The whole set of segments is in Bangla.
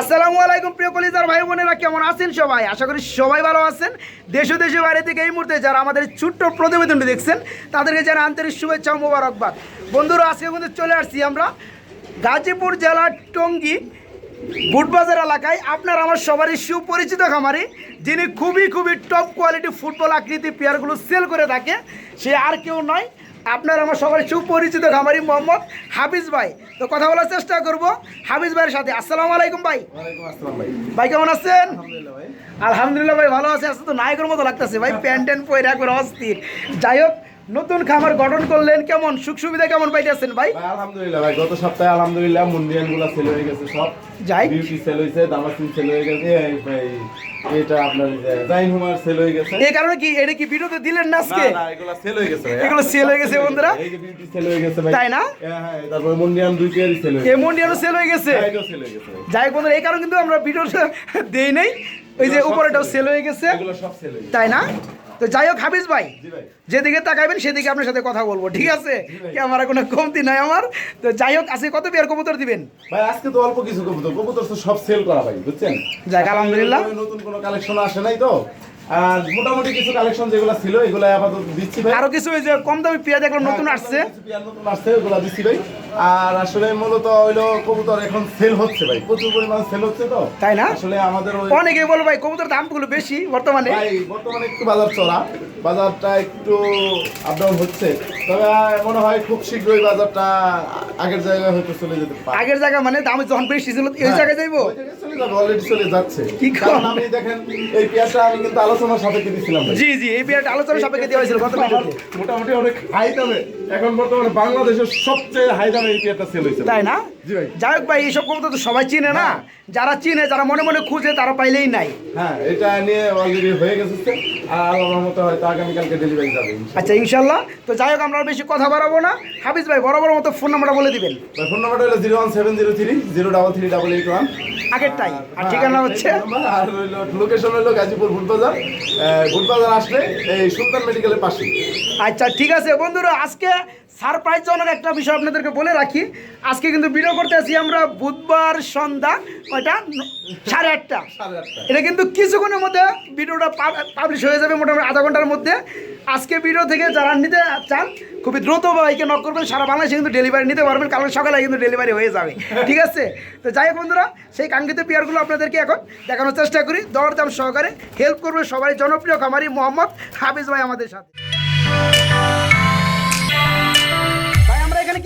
আসসালামু আলাইকুম প্রিয় কলিজার ভাই বোনেরা, কেমন আছেন সবাই? আশা করি সবাই ভালো আছেন। দেশ দেশে বাইরে থেকে এই মুহূর্তে যারা আমাদের ছোট্ট প্রতিবেদনটি দেখছেন, তাদেরকে যারা আন্তরিক শুভেচ্ছা মোবারকবাদ। বন্ধুরা, আজকে কিন্তু চলে আসছি আমরা গাজীপুর জেলার টঙ্গী বুটবাজার এলাকায়। আপনার আমার সবারই সুপরিচিত খামারি, যিনি খুবই খুবই টপ কোয়ালিটি ফুটবল আকৃতি প্লেয়ারগুলো সেল করে থাকে। সে আর কেউ নয়। আপনার আমার সবার সুপরিচিত খামারি মোহাম্মদ হাফিজ ভাই। তো কথা বলার চেষ্টা করব। হাফিজ ভাইয়ের সাথে। আসসালামু আলাইকুম ভাই। ভাই। কেমন আছেন? আলহামদুলিল্লাহ ভাই। আলহামদুলিল্লাহ ভাই ভালো আছে। আজকে তো নায়কের মতো লাগতেছে ভাই। প্যান্ট ট্যান্ট পরে একবার অস্থির। যাই হোক নতুন খামার গঠন করলেন কেমন সুখ সুবিধা কেমন পাইতেছেন ভাই আলহামদুলিল্লাহ ভাই গত সপ্তাহে আলহামদুলিল্লাহ মুন্ডিয়ানগুলা সেল হয়ে গেছে সব যাই। বিউটি সেল হয়েছে দামাসিন সেল হয়ে গেছে ভাই এটা আপনার জাইন হুমার সেল হয়ে গেছে এই কারণে কি এটা কি ভিডিওতে দিলেন না আজকে না এগুলা সেল হয়ে গেছে এগুলো sell হয়ে গেছে বন্ধুরা? এই যে বিউটি সেল হয়ে গেছে ভাই তাই না? হ্যাঁ হ্যাঁ তারপরে মুন্ডিয়ান দুই পেয়ারই সেল হয়ে গেছে এমনডিয়ানও সেল হয়ে গেছে হ্যাঁ, সেল হয়ে গেছে যাই বন্ধুরা এই কারণে কিন্তু আমরা ভিডিও দেই নাই ওই যে উপরেটাও সেল হয়ে গেছে এগুলো সব সেল হয়ে গেছে তাই না তো যাই হোক হাফিজ ভাই যেদিকে তাকাইবেন সেদিকে আপনার সাথে কথা বলব ঠিক আছে? ভাই। ক্যামেরা কোনো কমতি নাই আমার? তো যাই হোক আজকে কত পেয়ার কবুতর দিবেন? ভাই আজকে তো অল্প কিছু কবুতর। কবুতর তো সব সেল করা ভাই বুঝছেন? যাক, আলহামদুলিল্লাহ। নতুন কোনো কালেকশন আসে নাই তো। আর মোটামুটি কিছু কালেকশন যেগুলো ছিল এগুলো আপাতত দিচ্ছি ভাই। আরও কিছু ওই যে কম দামি পেয়ার দেখলাম হ্যাঁ, নতুন আসছে। পেয়ার নতুন আসছে ওগুলা দিচ্ছি ভাই। আর আসলে মূলত হইল কবুতর এখন সেল হচ্ছে ভাই। প্রচুর পরিমাণ সেল হচ্ছে তো। তাই না? আসলে আমাদের অনেকে বলো ভাই কবুতর দামগুলো বেশি বর্তমানে। ভাই বর্তমানে একটু বাজার চড়া। বাজারটা একটু আপ ডাউন হচ্ছে। তবে মনে হয় খুব শীঘ্রই বাজারটা আগের জায়গায় হয়তো চলে যেতে পারে। আগের জায়গা মানে দাম যখন বেশি ছিল এই হ্যাঁ, জায়গায় যাইবো? চলে যাবে, already চলে যাচ্ছে। কি কারণ আমি দেখেন, এই পেঁয়াজটা আমি কিন্তু আলোচনার সাপেক্ষে দিছিলাম ভাই। জি জি এই পেয়ারটা আলোচনা সাপেক্ষে দেওয়া হয়েছিল গত মোটামুটি অনেক হাই দামে। এখন বর্তমানে বাংলাদেশের সবচেয়ে হাই দামে এই পেঁয়াজটা সেল হয়েছে। তাই না? জি ভাই। যাই হোক ভাই এইসব কবুতর তো সবাই চিনে না। হ্যাঁ। যারা চিনে যারা মনে মনে খুঁজে তারা পাইলেই নাই। হ্যাঁ এটা নিয়ে অলরেডি হয়ে গেছে আর হয়তো আগামীকালকে ডেলিভারি যাবে আচ্ছা ইনশাল্লাহ তো যাই হোক আমরা আর বেশি কথা বাড়াবো না। হাফিজ ভাই বরাবর মতো ফোন নাম্বারটা বলে দিবেন। ফোন নাম্বারটা হলো zero one seven zero three zero double three double eight one আগেরটাই আর ঠিকানা হচ্ছে আর হইল লোকেশন হলো গাজীপুর আসলে এই সুলতান মেডিকেলের পাশে আচ্ছা ঠিক আছে। বন্ধুরা আজকে সারপ্রাইজজনক একটা বিষয় আপনাদেরকে বলে রাখি। আজকে কিন্তু ভিডিও করতে আছি আমরা বুধবার সন্ধ্যা কয়টা? সাড়ে আটটা। সাড়ে আটটা। এটা কিন্তু কিছুক্ষণের মধ্যে ভিডিওটা পাবলিশ হয়ে যাবে মোটামুটি আধা ঘণ্টার মধ্যে। আজকে ভিডিও থেকে যারা নিতে চান খুবই দ্রুত বাইকে নক করবেন। সারা বাংলাদেশে কিন্তু ডেলিভারি নিতে পারবেন। কারণ সকালে কিন্তু ডেলিভারি হয়ে যাবে। ঠিক আছে? তো যাই হোক বন্ধুরা সেই কাঙ্ক্ষিত পেয়ারগুলো আপনাদেরকে এখন দেখানোর চেষ্টা করি। দরদাম সহকারে হেল্প করবে সবাই জনপ্রিয় খামারি মোহাম্মদ হাফিজ ভাই আমাদের সাথে।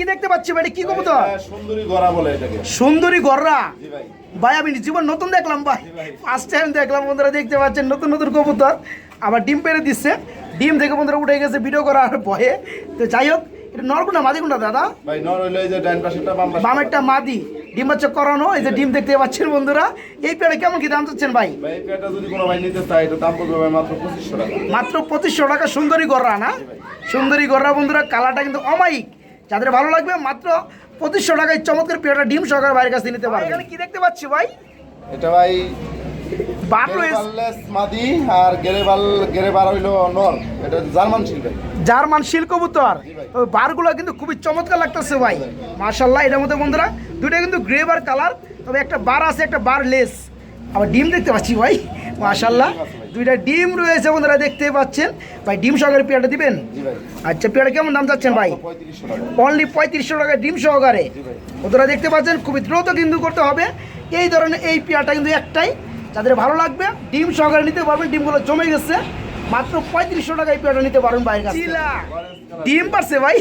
কি দেখতে পাচ্ছি ভাই? কি কবুতর? সুন্দরী গড়া বলে এটাকে। সুন্দরী গররা জি ভাই। ভাই আমি জীবন নতুন দেখলাম ভাই। ফার্স্ট টাইম দেখলাম বন্ধুরা দেখতে পাচ্ছেন নতুন নতুন কবুতর। আবার ডিম পেরে দিচ্ছে। ডিম থেকে বন্ধুরা উঠে গেছে ভিডিও করার ভয়ে। তো যাই হোক এটা নরকুন্ডা মাদি কোনটা দাদা। ভাই নর হইল এই যে ডাইন পাশেরটা বাম পাশে বামেরটা মাদি। ডিম বাচ্চা করানো এই যে ডিম দেখতে পাচ্ছেন বন্ধুরা। এই পেয়ারে কেমন কি দাম চাচ্ছেন ভাই? ভাই এই পেয়ারটা যদি কোনো ভাই নিতে চায় এটা দাম পড়বে মাত্র পঁচিশশো টাকা। মাত্র টাকা সুন্দরী গররা না? সুন্দরী গররা বন্ধুরা কালারটা কিন্তু অমায়িক। যাদের ভালো লাগবে মাত্র পঁচিশশো টাকায় চমৎকার পেয়ারটা ডিম সহকারে বাইরের কাছে নিতে পারবে এখানে কি দেখতে পাচ্ছি ভাই? এটা ভাই মাদি আর গেরেবাল গেরেবার হইল নর। এটা জার্মান শিল ভাই জার্মান শিল কবুতর। জি বারগুলো কিন্তু খুবই চমৎকার লাগতেছে ভাই। মার্শাল্লাহ এটার মধ্যে বন্ধুরা দুটো কিন্তু গ্রেবার কালার তবে একটা বার আছে একটা বার লেস। আবার ডিম দেখতে পাচ্ছি ভাই। মার্শাল্লাহ দুইটা ডিম রয়েছে বন্ধুরা দেখতে পাচ্ছেন। ভাই ডিম সহকারে পেয়ারটা দিবেন? আচ্ছা পেয়ারা কেমন দাম চাচ্ছেন ভাই? অনলি পঁয়ত্রিশশো টাকা। ডিম সহকারে। ওনারা বন্ধুরা দেখতে পাচ্ছেন খুবই দ্রুত কিন্তু করতে হবে। এই ধরনের এই পেয়ারটা কিন্তু একটাই। যাদের ভালো লাগবে ডিম সহকারে নিতে পারবেন। ডিমগুলো জমে গেছে। মাত্র পঁয়ত্রিশশো টাকা এই পেয়ারটা নিতে পারবেন বাইরের কাছে ডিম পারছে ভাই।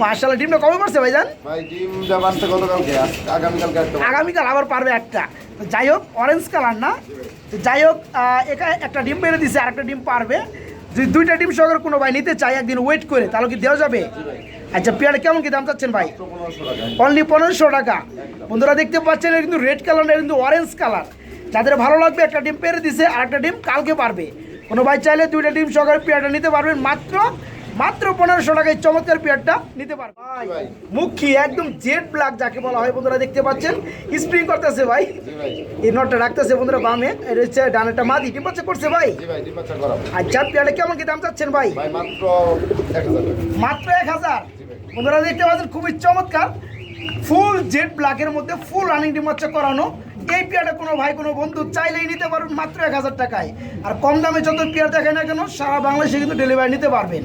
মার্শাল্লাহ ডিমটা কবে পারছে ভাই জান? আগামীকাল আবার পারবে একটা। তো যাই হোক অরেঞ্জ কালার না? তো যাই হোক একা একটা ডিম বেড়ে দিছে আর একটা ডিম পারবে। যদি দুইটা ডিম সহকারে কোনো ভাই নিতে চাই একদিন ওয়েট করে তাহলে কি দেওয়া যাবে? আচ্ছা পেয়ারা কেমন কি দাম চাচ্ছেন ভাই? অনলি পনেরোশো টাকা। বন্ধুরা দেখতে পাচ্ছেন এটা কিন্তু রেড কালার না কিন্তু অরেঞ্জ কালার যাদের ভালো লাগবে একটা ডিম পেরে দিছে আর একটা ডিম কালকে পারবে। কোনো ভাই চাইলে দুইটা ডিম সহকারে পেয়ারটা নিতে পারবেন। মাত্র মাত্র পনেরোশো টাকায় চমৎকার পেয়ারটা নিতে পারবে। মুখী একদম জেড ব্ল্যাক যাকে বলা হয় বন্ধুরা দেখতে পাচ্ছেন। স্প্রিং করতেছে ভাই। এই নটটা রাখতেছে বন্ধুরা বামে। এটা হচ্ছে ডানেরটা মাদি। ডিম বাচ্চা করছে ভাই। আচ্ছা পেয়ারটা কেমন কি দাম চাচ্ছেন ভাই? ভাই মাত্র এক হাজার মাত্র এক হাজার। বন্ধুরা দেখতে পাচ্ছেন খুবই চমৎকার। ফুল জেড ব্ল্যাকের মধ্যে ফুল রানিং ডিম বাচ্চা করানো। এই পেয়ারটা কোনো ভাই কোনো বন্ধু চাইলেই নিতে পারবেন মাত্র এক হাজার টাকায়। আর কম দামে যত পেয়ার দেখে না কেন সারা বাংলাদেশে কিন্তু ডেলিভারি নিতে পারবেন।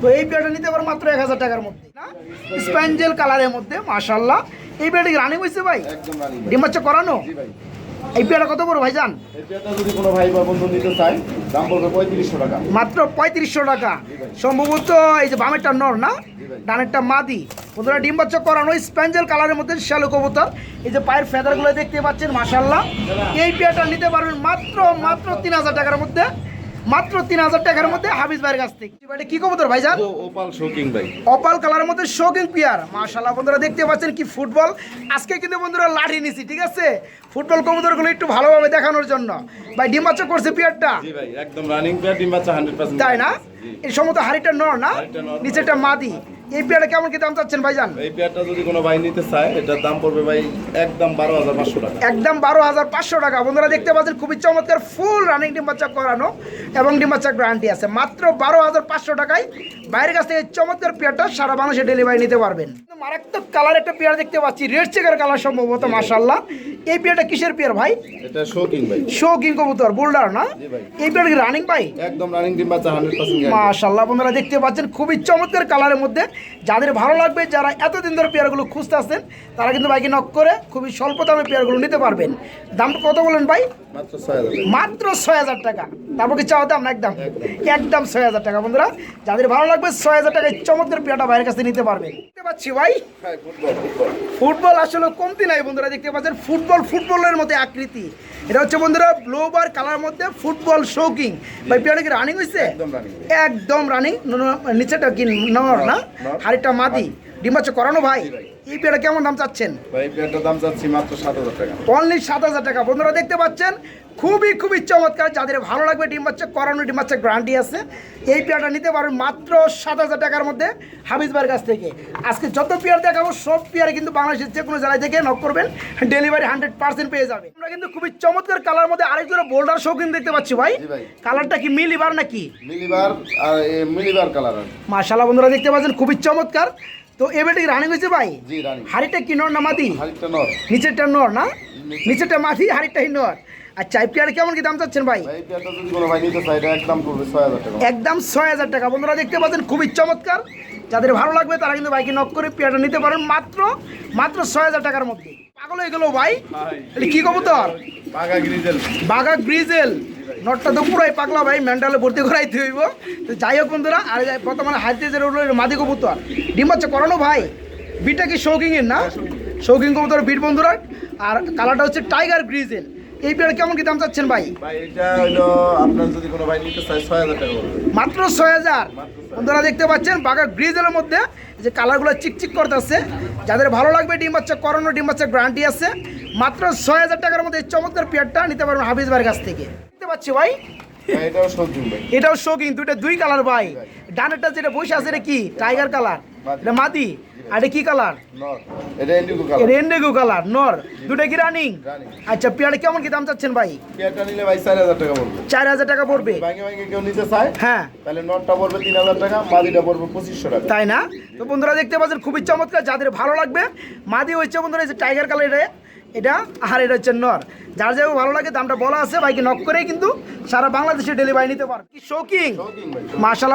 তো এই পেয়ারটা নিতে পারবেন মাত্র এক হাজার টাকার মধ্যে না? স্প্যাঞ্জেল কালারের মধ্যে মাশাল্লাহ এই পেয়ারটা কি রানিং হয়েছে ভাই? ডিম বাচ্চা করানো? এই কত বড় ভাইজান? এই পেয়ারটা যদি কোনো ভাই বা বন্ধু নিতে চায় দাম পড়বে পঁয়ত্রিশশো টাকা। মাত্র পঁয়ত্রিশশো টাকা। সম্ভবত এই যে বামেরটা নর না? ডানেরটা মাদি। বন্ধুরা ডিম বাচ্চা করানো স্প্যাঞ্জেল কালারের মধ্যে শ্যালো কবুতর। এই যে পায়ের ফেদারগুলো দেখতে পাচ্ছেন মাসাল্লাহ এই পেয়ারটা নিতে পারবেন মাত্র মাত্র তিন হাজার টাকার মধ্যে। মাত্র তিন হাজার টাকার মধ্যে হাফিজ ভাইয়ের কাছ থেকে। এবারে কি কবুতর ভাই যান ওপাল শোকিং ভাই। অপাল কালারের মধ্যে শোকিং প্লেয়ার মাশাল্লাহ বন্ধুরা দেখতে পাচ্ছেন কি ফুটবল। আজকে কিন্তু বন্ধুরা লাঠি নিছি ঠিক আছে? ফুটবল কবুতরগুলো একটু ভালোভাবে দেখানোর জন্য। ভাই ডিম বাচ্চা করছে প্লেয়ারটা জি ভাই একদম রানিং প্লেয়ার ডিম বাচ্চা হান্ড্রেড পার্সেন্ট তাই না? এই সমস্ত হাড়িটা নর না। নিচেটা মাদি। এই পেয়ারটা কেমন কি দাম চাচ্ছেন ভাইজান? এই পেয়ারটা যদি কোনো ভাই নিতে চায় এটার দাম পড়বে ভাই একদম বারো হাজার পাঁচশো টাকা। একদম বারো হাজার পাঁচশো টাকা। বন্ধুরা দেখতে পাচ্ছেন খুবই চমৎকার ফুল রানিং ডিম বাচ্চা করানো এবং ডিম বাচ্চা গ্যারান্টি আছে। মাত্র বারো হাজার পাঁচশো টাকায় বাইরের কাছ থেকে চমৎকার পেয়ারটা সারা বাংলাদেশে ডেলিভারি নিতে পারবেন। মারাত্মক কালার একটা পেয়ার দেখতে পাচ্ছি রেড চেকার কালার সম্ভবত মাসাল্লাহ এই পেয়ারটা কিসের পেয়ার ভাই? এটা শোকিং ভাই। শো কিং কবুতর বোল্ডার না? এই পেয়ার কি রানিং ভাই? একদম রানিং ডিম বাচ্চা হান্ড্রেড পার্সেন্ট মাশাল্লাহ বন্ধুরা দেখতে পাচ্ছেন খুবই চমৎকার কালারের মধ্যে যাদের ভালো লাগবে যারা এতদিন ধরে পেয়ারগুলো খুঁজতে আসছেন তারা কিন্তু বাইকে নক করে খুবই স্বল্প দামে পেয়ারগুলো নিতে পারবেন। দাম কত বলেন ভাই? মাত্র ছয় হাজার টাকা। তারপর কি চাওয়া দাম? একদম। একদম ছয় হাজার টাকা। বন্ধুরা যাদের ভালো লাগবে ছয় হাজার টাকায় চমৎকার পেয়ারটা বাইরের কাছে নিতে পারবেন। দেখতে পাচ্ছি ভাই হ্যাঁ ফুটবল আসলে কমতি নাই বন্ধুরা দেখতে পাচ্ছেন ফুটবল ফুটবলের মতো আকৃতি। এটা হচ্ছে বন্ধুরা ব্লোবার কালার মধ্যে ফুটবল শৌকিং ভাই পেয়ারটা কি রানিং হয়েছে একদম রানিং নিচেটা কি নর না। হাড়িটা মাদি ডিম করানো ভাই। এই পেয়ারটা কেমন দাম চাচ্ছেন? ভাই পেয়ারটার দাম চাচ্ছি মাত্র সাত হাজার টাকা। অনলি সাত হাজার টাকা। বন্ধুরা দেখতে পাচ্ছেন খুবই খুবই চমৎকার। যাদের ভালো লাগবে ডিম বাচ্চা করানো ডিম বাচ্চা গ্যারান্টি আছে। এই পেয়ারটা নিতে পারবেন মাত্র সাত হাজার টাকার মধ্যে হাবিজ ভাইয়ের কাছ থেকে। আজকে যত পেয়ার দেখাবো সব পেয়ারে কিন্তু বাংলাদেশের যে কোনো জেলায় থেকে নক করবেন। ডেলিভারি হান্ড্রেড পার্সেন্ট পেয়ে যাবে। আমরা কিন্তু খুবই চমৎকার কালার মধ্যে আরেকজন বোল্ডার শৌখিন দেখতে পাচ্ছি ভাই। কালারটা কি মিলিবার নাকি? মিলিবার আর মিলিবার কালার আর মাশাল্লাহ বন্ধুরা দেখতে পাচ্ছেন খুবই চমৎকার। তো এবারটি রানিং হয়েছে ভাই? জি রানিং। হাড়িটা কি নর না মাদি? নিচেরটা নর না? নিচেরটা মাদি হাড়িটাই নর। আর চাই পেয়ার কেমন কি দাম চাচ্ছেন ভাই? ভাই এই পেয়ারটা যদি কোনো ভাই নিতে চায় এটা একদম ছয় হাজার টাকা। বন্ধুরা দেখতে পাচ্ছেন খুবই চমৎকার। যাদের ভালো লাগবে তারা কিন্তু বাইকে নক করে পেয়ারটা নিতে পারেন মাত্র মাত্র ছয় হাজার টাকার মধ্যে। পাগল হয়ে গেল ভাই? কি কবুতর পাগা গ্রিজেল। বাঘা গ্রিজেল। নটটা তো পুরাই পাগলা ভাই মেন্টালে ভর্তি করাইতে হইব। তো যাই হোক বন্ধুরা আর বর্তমানে হাইতে যে মাদি কবুতর। ডিম বাচ্চা করানো ভাই। বিটা কি শৌকিং এর না? শৌকিং কবুতর বিট বন্ধুরা। আর কালারটা হচ্ছে টাইগার গ্রিজেল। এই পেয়ার কেমন কি দাম চাচ্ছেন ভাই? মাত্র ছয় হাজার। বন্ধুরা দেখতে পাচ্ছেন বাঘা গ্রিজেলের মধ্যে যে কালারগুলো চিকচিক করতেছে। যাদের ভালো লাগবে ডিম বাচ্চা করানো ডিম বাচ্চা গ্যারান্টি আছে। মাত্র ছয় হাজার টাকার মধ্যে এই চমৎকার পেয়ারটা নিতে পারবেন হাফিজ ভাইয়ের কাছ থেকে। পাচ্ছি ভাই। ভাই। এটাও শৌখিন দুইটা দুই কালার ভাই। ডানেরটা যেটা বসে আছে এটা কি? টাইগার কালার এটা মাদি? আর এটা কি কালার এটা কালার রেন্ডেগু কালার নর। দুটা কি রানিং আচ্ছা পেয়ারটা কেমন কি দাম চাচ্ছেন ভাই? পেয়ারটা নিলে ভাই চার হাজার টাকা পড়বে। চার হাজার টাকা পড়বে? ভাঙে ভাঙে কেউ নিতে চায়? হ্যাঁ। তাহলে নটটা পড়বে তিন হাজার টাকা মাদিটা পড়বে পঁচিশশো টাকা। তাই না? তো বন্ধুরা দেখতে পাচ্ছেন খুবই চমৎকার যাদের ভালো লাগবে মাদি হচ্ছে বন্ধুরা এই যে টাইগার কালার এটা এটা? আর এটা হচ্ছে নর। যার যার ভালো লাগে দামটা বলা আছে ভাইকে নক করেই কিন্তু সারা বাংলাদেশে ডেলিভারি নিতে পারবে। কি শৌকিং শৌখিন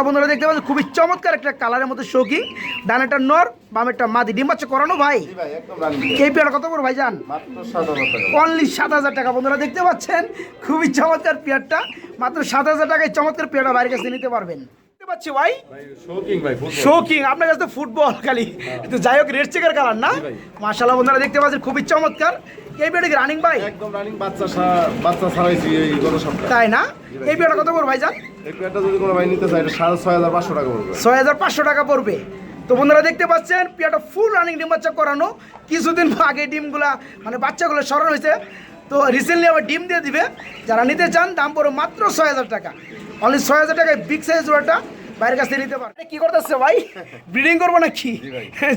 বন্ধুরা দেখতে পাচ্ছেন খুবই চমৎকার একটা কালারের মধ্যে শৌকিং ডানেরটা নর বামেরটা মাদি। ডিম বাচ্চা করানো ভাই? এই পেয়ার কত করে ভাই যান অনলি সাত হাজার টাকা। বন্ধুরা দেখতে পাচ্ছেন খুবই চমৎকার পেয়ারটা মাত্র সাত হাজার টাকায় চমৎকার পেয়ারটা বাইরের কাছে নিতে পারবেন। পাচ্ছি ভাই? শৌকিং আপনার কাছে তো ফুটবল খালি। তো যাই হোক রেড চেকার কালার না? মাশাল্লাহ বন্ধুরা দেখতে পাচ্ছেন খুবই চমৎকার। এই কি রানিং ভাই? একদম রানিং বাচ্চা বাচ্চা ছাড়াইছি এই গত সপ্তাহে তাই না? এই পেয়ারটা কত ভাই এই পেয়ারটা যদি কোনো ভাই নিতে চায় এটা সাড়ে ছয় হাজার পাঁচশো টাকা পড়বে। ছয় হাজার পাঁচশো টাকা পড়বে। তো বন্ধুরা দেখতে পাচ্ছেন পেয়ারটা ফুল রানিং ডিম বাচ্চা করানো। কিছুদিন আগে ডিমগুলা মানে বাচ্চাগুলো সরানো হয়েছে। তো রিসেন্টলি আবার ডিম দিয়ে দিবে। যারা নিতে চান দাম পড়বে মাত্র ছয় হাজার টাকা। অনলি ছয় হাজার টাকায় বিগ সাইজ জোড়াটা বাইরের কাছ থেকে নিতে পারে। কি করতেছে ভাই? ব্রিডিং করব নাকি?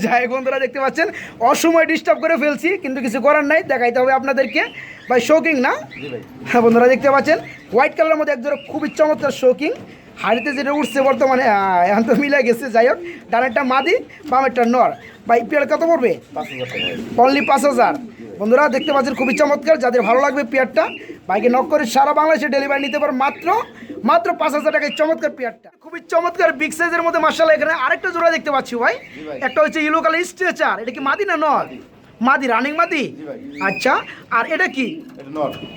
যাই বন্ধুরা দেখতে পাচ্ছেন অসময় ডিস্টার্ব করে ফেলছি কিন্তু কিছু করার নাই দেখাইতে হবে আপনাদেরকে। ভাই শৌকিং না? হ্যাঁ বন্ধুরা দেখতে পাচ্ছেন হোয়াইট কালারের মধ্যে একজোড়া খুবই চমৎকার শৌকিং হাড়িতে যেটা উঠছে বর্তমানে এখন তো মিলে গেছে যাই হোক। ডানেরটা মাদি বামেরটা নর। ভাই পেয়ার কত পড়বে। অনলি পাঁচ হাজার। বন্ধুরা দেখতে পাচ্ছেন খুবই চমৎকার যাদের ভালো লাগবে পেয়ারটা বাইকে নক করে সারা বাংলাদেশে ডেলিভারি নিতে পারে মাত্র মাত্র পাঁচ হাজার টাকায় চমৎকার পেয়ারটা। খুবই চমৎকার বিগ সাইজের মধ্যে মার্শাল এখানে আরেকটা জোড়া দেখতে পাচ্ছি ভাই। একটা হচ্ছে ইলো কালার স্ট্রেচার এটা কি মাদি না নর? মাদি। রানিং মাদি? আচ্ছা আর এটা কি?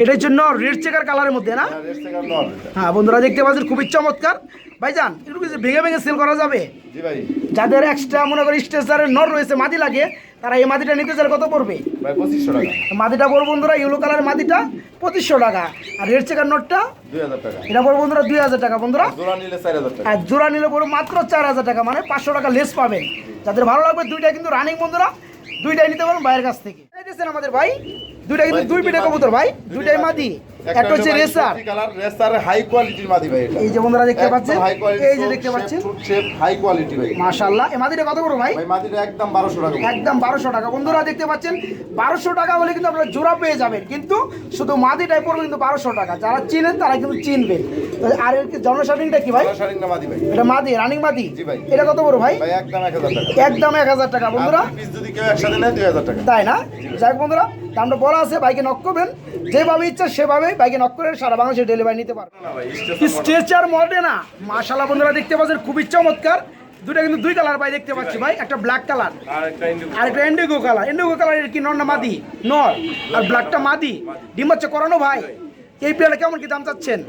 এটা হচ্ছে নর রেড চেকার কালারের মধ্যে না? এটা। হ্যাঁ বন্ধুরা দেখতে পাচ্ছেন খুবই চমৎকার। ভাইজান একটু কিছু ভেঙে ভেঙে সেল করা যাবে? যাদের এক্সট্রা মনে করি স্ট্রেচারের নর রয়েছে মাদি লাগে তারা এই মাদিটা নিতে চাইলে কত পড়বে? পঁচিশশো টাকা। মাদিটা পড়ব বন্ধুরা ইয়েলো কালারের মাদিটা পঁচিশশো টাকা। আর রেড চেকার নোটটা এটা পড়ব বন্ধুরা দুই হাজার টাকা বন্ধুরা। জোড়া নিলে চার হাজার টাকা। আর জোড়া নিলে পড়ব মাত্র চার হাজার টাকা মানে পাঁচশো টাকা লেস পাবেন। যাদের ভালো লাগবে দুইটা কিন্তু রানিং বন্ধুরা দুইটাই নিতে পারেন বাইরের কাছ থেকে। আমাদের ভাই দুইটা কিন্তু দুই পিঠে কবুতর ভাই দুইটাই মাদি। একটা হচ্ছে রেসার কালার রেসার হাই কোয়ালিটির মাদি ভাই এটা। এই যে বন্ধুরা দেখতে পাচ্ছেন? এই যে দেখতে পাচ্ছেন? শেপ হাই কোয়ালিটি ভাই। মাশাল্লাহ এই মাদিটা কত করো ভাই? ভাই মাদিটা একদম বারোশো টাকা একদম বারোশো টাকা। বন্ধুরা দেখতে পাচ্ছেন বারোশো টাকা হলে কিন্তু আপনারা জোড়া পেয়ে যাবেন। কিন্তু শুধু মাদিটাই পড়বে কিন্তু বারোশো টাকা। যারা চিনেন তারা কিন্তু চিনবেন। আর এর জনসাধারণটা কি ভাই? না মাদি ভাই। এটা মাদি রানিং মাদি? জি ভাই। এটা কত বড় ভাই? ভাই একদম এক হাজার টাকা। একদম এক হাজার টাকা। বন্ধুরা? পিস যদি কেউ একসাথে নেয় দুই হাজার টাকা। তাই না? যাই হোক বন্ধুরা দামটা বলা আছে বাইকে নক করবেন। যেভাবে ইচ্ছা সেভাবে বাইকে নক করে সারা বাংলাদেশে ডেলিভারি নিতে ভাই স্ট্রেচার মডে না? মাশাল্লাহ বন্ধুরা দেখতে পাচ্ছেন খুবই চমৎকার। দুটা কিন্তু দুই কালার ভাই দেখতে পাচ্ছি ভাই একটা ব্ল্যাক কালার আর একটা ইন্ডিগো কালার ইন্ডিগো কালার কি নর না মাদি? নর। আর ব্ল্যাকটা মাদি? ডিম হচ্ছে করানো ভাই। এই পেয়ারটা কেমন কি দাম চাচ্ছেন?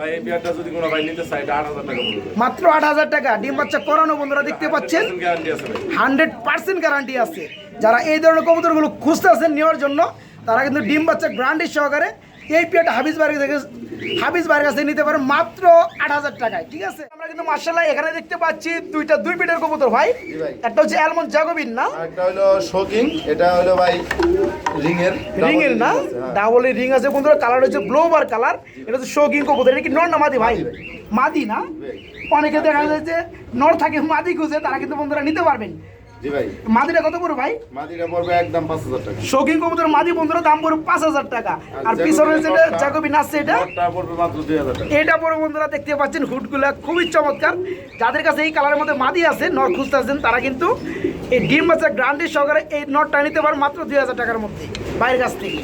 মাত্র আট হাজার টাকা। ডিম বাচ্চা করানো বন্ধুরা দেখতে পাচ্ছেন? গ্যারান্টি হান্ড্রেড পার্সেন্ট গ্যারান্টি আছে। যারা এই ধরনের কবুতরগুলো খুঁজতেছেন নেওয়ার জন্য তারা কিন্তু ডিম বাচ্চা গ্রান্ডি সহকারে এই পেয়ারটা হাবিজ বাড়ি থেকে হাবিজ বাড়ির কাছ নিতে পারেন মাত্র আট হাজার টাকায় ঠিক আছে? আমরা কিন্তু মার্শাল্লাহ এখানে দেখতে পাচ্ছি দুইটা দুই পিটের কবুতর ভাই। একটা হচ্ছে অ্যালমন্ড জাগোবিন না? একটা হলো শোকিং এটা হলো ভাই রিং এর রিং এর না হ্যাঁ। ডাবল রিং আছে বন্ধুরা কালার হচ্ছে ব্লোবার কালার এটা হচ্ছে শৌকিং কবুতর এটা কি নর না মাদি ভাই? মাদি না? অনেকে দেখা যায় যে নর থাকে মাদি খুঁজে তারা কিন্তু বন্ধুরা নিতে পারবেন। জি ভাই। মাদিটা কত করে ভাই? মাদিটা পড়বে একদম পাঁচ হাজার টাকা। শৌখিন কবুতর মাদি বন্ধুরা দাম পড়বে পাঁচ হাজার টাকা। আর জাগোবিন যেটা নটটা- জাগোবিন আসছে এটা। পড়বে মাত্র টাকা। এটা বন্ধুরা দেখতে পাচ্ছেন হুডগুলা খুবই চমৎকার। যাদের কাছে এই কালারের মধ্যে মাদি আছে নট খুঁজতে আছেন তারা কিন্তু এই ডিম বাচ্চা গ্রান্ডের সহকারে এই নটটা নিতে পারেন মাত্র দুই হাজার টাকার মধ্যে বাইরের কাছ থেকে।